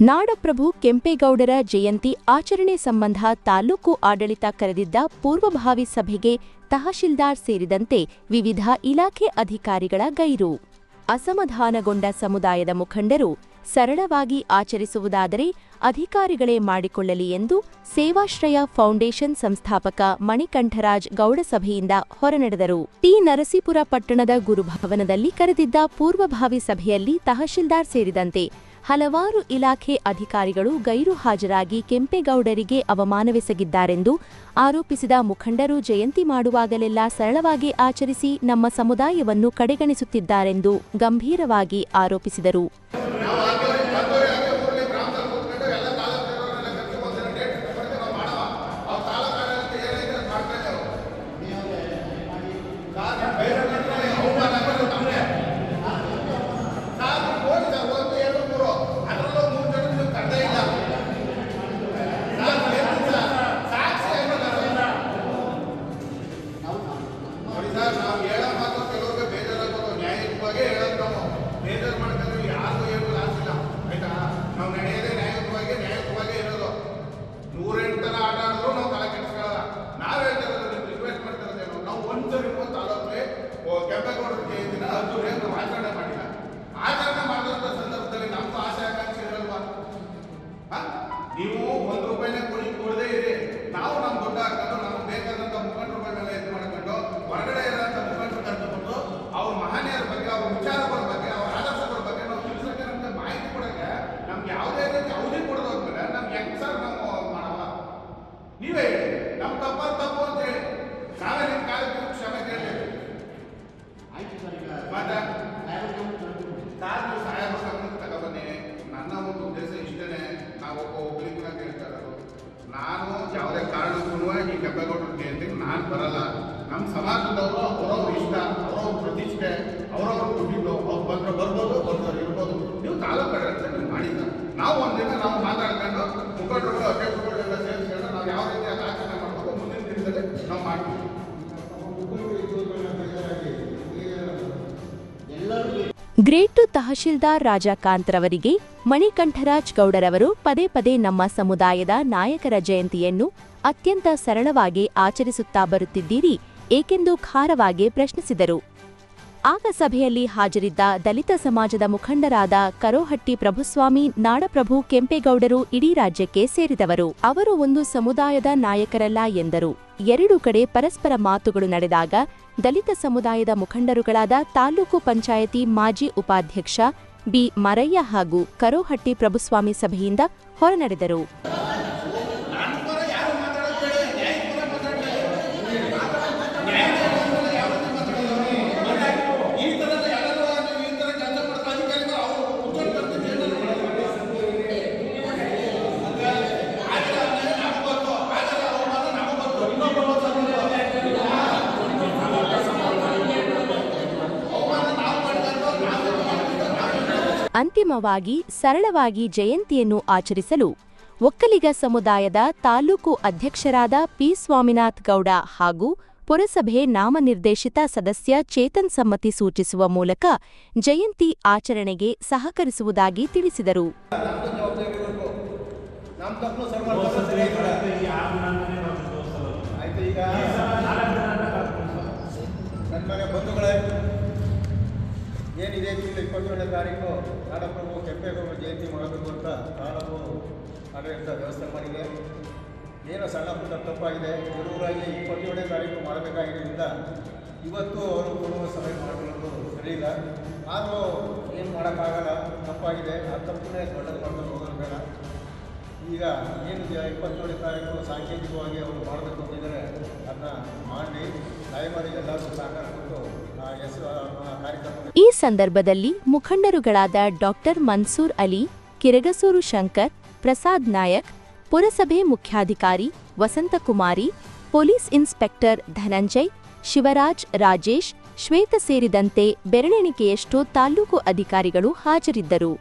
ನಾಡಪ್ರಭು ಕೆಂಪೇಗೌಡರ ಜಯಂತಿ ಆಚರಣೆ ಸಂಬಂಧ ತಾಲೂಕು ಆಡಳಿತ ಕರೆದಿದ್ದ ಪೂರ್ವಭಾವಿ ಸಭೆಗೆ ತಹಶೀಲ್ದಾರ್ ಸೇರಿದಂತೆ ವಿವಿಧ ಇಲಾಖೆ ಅಧಿಕಾರಿಗಳ ಗೈರು. ಅಸಮಾಧಾನಗೊಂಡ ಸಮುದಾಯದ ಮುಖಂಡರು ಸರಳವಾಗಿ ಆಚರಿಸುವುದಾದರೆ ಅಧಿಕಾರಿಗಳೇ ಮಾಡಿಕೊಳ್ಳಲಿ ಎಂದು ಸೇವಾಶ್ರಯ ಫೌಂಡೇಶನ್ ಸಂಸ್ಥಾಪಕ ಮಣಿಕಂಠರಾಜ್ ಗೌಡಸಭೆಯಿಂದ ಹೊರನಡೆದರು. ಟಿ. ನರಸೀಪುರ ಪಟ್ಟಣದ ಗುರುಭವನದಲ್ಲಿ ಕರೆದಿದ್ದ ಪೂರ್ವಭಾವಿ ಸಭೆಯಲ್ಲಿ ತಹಶೀಲ್ದಾರ್ ಸೇರಿದಂತೆ ಹಲವಾರು ಇಲಾಖೆ ಅಧಿಕಾರಿಗಳು ಗೈರು ಹಾಜರಾಗಿ ಕೆಂಪೇಗೌಡರಿಗೆ ಅವಮಾನವೆಸಗಿದ್ದಾರೆಂದು ಆರೋಪಿಸಿದ ಮುಖಂಡರು ಜಯಂತಿ ಮಾಡುವಾಗಲೆಲ್ಲ ಸರಳವಾಗಿ ಆಚರಿಸಿ ನಮ್ಮ ಸಮುದಾಯವನ್ನು ಕಡೆಗಣಿಸುತ್ತಿದ್ದಾರೆಂದು ಗಂಭೀರವಾಗಿ ಆರೋಪಿಸಿದರು. ನೀವು ಒಂದು ರೂಪಾಯಿನ ಕೊಡಿ ಕೊಡದೇ ಇದೆ ನಾವು ಯಾವುದೇ ಕಾರಣಕ್ಕೂ ಈ ಕೆಂಪೇಗೌಡರ ಅಂತ ನಾನು ಬರಲ್ಲ. ನಮ್ಮ ಸಮಾಜದವರು ಅವರವ್ರ ಇಷ್ಟ, ಅವರವ್ರ ಪ್ರತಿಷ್ಠೆ, ಅವರವ್ರು ದುಡ್ಡಿದ್ದು, ಅವ್ರು ಬಂದ್ರೆ ಬರ್ಬೋದು, ಬಂದವ್ರು ಇರ್ಬೋದು. ನೀವು ತಾಲೂಕು ಆಡಳಿತ ನೀವು ಮಾಡಿದ್ದ. ನಾವು ಒಂದಿನ ನಾವು ಮಾತಾಡ್ಕೊಂಡು ಮುಖಂಡರುಗಳು, ಅಧ್ಯಕ್ಷರುಗಳು ಎಲ್ಲ ಸೇರಿಸ್ಕೊಂಡು ನಾವು ಯಾವ ರೀತಿ ಆಚರಣೆ ಮುಂದಿನ ದಿನದಲ್ಲಿ ನಾವು ಮಾಡ್ತೀವಿ. ಗ್ರೇಟು ತಹಶೀಲ್ದಾರ್ ರಾಜಕಾಂತ್ರವರಿಗೆ ಮಣಿಕಂಠರಾಜ್ ಗೌಡರವರು ಪದೇ ಪದೇ ನಮ್ಮ ಸಮುದಾಯದ ನಾಯಕರ ಜಯಂತಿಯನ್ನು ಅತ್ಯಂತ ಸರಳವಾಗಿ ಆಚರಿಸುತ್ತಾ ಬರುತ್ತಿದ್ದೀರಿ ಏಕೆಂದು ಖಾರವಾಗಿ ಪ್ರಶ್ನಿಸಿದರು. ಆಗ ಸಭೆಯಲ್ಲಿ ಹಾಜರಿದ್ದ ದಲಿತ ಸಮಾಜದ ಮುಖಂಡರಾದ ಕರೋಹಟ್ಟಿ ಪ್ರಭುಸ್ವಾಮಿ, ನಾಡಪ್ರಭು ಕೆಂಪೇಗೌಡರು ಇಡೀ ರಾಜ್ಯಕ್ಕೆ ಸೇರಿದವರು. ಅವರು ಒಂದು ಸಮುದಾಯದ ನಾಯಕರಲ್ಲ ಎಂದರು. ಎರಡು ಕಡೆ ಪರಸ್ಪರ ಮಾತುಗಳು ನಡೆದಾಗ ದಲಿತ ಸಮುದಾಯದ ಮುಖಂಡರುಗಳಾದ ತಾಲೂಕು ಪಂಚಾಯತಿ ಮಾಜಿ ಉಪಾಧ್ಯಕ್ಷ ಬಿ ಮರಯ್ಯ ಹಾಗೂ ಕರೋಹಟ್ಟಿ ಪ್ರಭುಸ್ವಾಮಿ ಸಭೆಯಿಂದ ಹೊರನಡೆದರು ಈ ಥರದ ಎಲ್ಲರೂ ಈ ಥರ ಕೆಲಸ ಮಾಡ್ತಾ ಅಧಿಕಾರಿಗಳು ಅವರು ಕುತ್ಕೊಂಡು ಬರ್ತಿದ್ದು ಏನೋ ಅಂತಿಮವಾಗಿ ಸರಳವಾಗಿ ಜಯಂತಿಯನ್ನು ಆಚರಿಸಲು ಒಕ್ಕಲಿಗ ಸಮುದಾಯದ ತಾಲೂಕು ಅಧ್ಯಕ್ಷರಾದ ಪಿ ಸ್ವಾಮಿನಾಥ್ ಗೌಡ ಹಾಗೂ ಪುರಸಭೆ ನಾಮನಿರ್ದೇಶಿತ ಸದಸ್ಯ ಚೇತನ್ ಸಮ್ಮತಿ ಸೂಚಿಸುವ ಮೂಲಕ ಜಯಂತಿ ಆಚರಣೆಗೆ ಸಹಕರಿಸುವುದಾಗಿ ತಿಳಿಸಿದರು. ನಮ್ಮ ತಪ್ಪು ಸರ್ ಆಯ್ತು ಈಗ ಇಪ್ಪತ್ತೇಳನೇ ತಾರೀಕು ನಾಡಪ್ರಭು ಕೆಂಪೇಗೌಡ ಜಯಂತಿ ಮಾಡಬೇಕು ಅಂತ ತಾಲೂಕು ಆಡಳಿತ ವ್ಯವಸ್ಥೆ ಮಾಡಿದೆ. ಏನೋ ಸಣ್ಣ ಪುಟ್ಟ ತಪ್ಪಾಗಿದೆ, ಜರೂರಾಗಿ ಇಪ್ಪತ್ತೇಳನೇ ತಾರೀಕು ಮಾಡಬೇಕಾಗಿದ್ದರಿಂದ ಇವತ್ತು ಅವರು ಕೊಡುವ ಸಭೆ ಮಾಡಿರೋದು ಸರಿಯಿಲ್ಲ. ಆದರೂ ಏನು ಮಾಡೋಕ್ಕಾಗಲ್ಲ, ತಪ್ಪಾಗಿದೆ. ಆ ತಪ್ಪನ್ನೇ ದೊಡ್ಡದು ಮಾಡ್ಕೊಂಡು ಹೋಗೋದು ಬೇಡ. ಈಗ ಏನು ಇಪ್ಪತ್ತೇಳು ತಾರೀಕು ಸಾಂಕೇತಿಕವಾಗಿ ಅವರು ಮಾಡಬೇಕು ಅಂತಿದ್ದಾರೆ, ಅದನ್ನ ಮಾಡಿ ದಯಮಾಡಿ ಎಲ್ಲರೂ ಸಹಕಾರ ಕೊಟ್ಟು ಈ ಸಂದರ್ಭದಲ್ಲಿ ಮುಖಂಡರುಗಳಾದ ಡಾಕ್ಟರ್ ಮನ್ಸೂರ್ ಅಲಿ, ಕಿರಗಸೂರು ಶಂಕರ್, ಪ್ರಸಾದ್ ನಾಯಕ್, ಪುರಸಭೆ ಮುಖ್ಯಾಧಿಕಾರಿ ವಸಂತಕುಮಾರಿ, ಪೊಲೀಸ್ ಇನ್ಸ್ಪೆಕ್ಟರ್ ಧನಂಜಯ್, ಶಿವರಾಜ್ ರಾಜೇಶ್, ಶ್ವೇತ ಸೇರಿದಂತೆ ಬೆರಳೆಣಿಕೆಯಷ್ಟು ತಾಲೂಕು ಅಧಿಕಾರಿಗಳು ಹಾಜರಿದ್ದರು.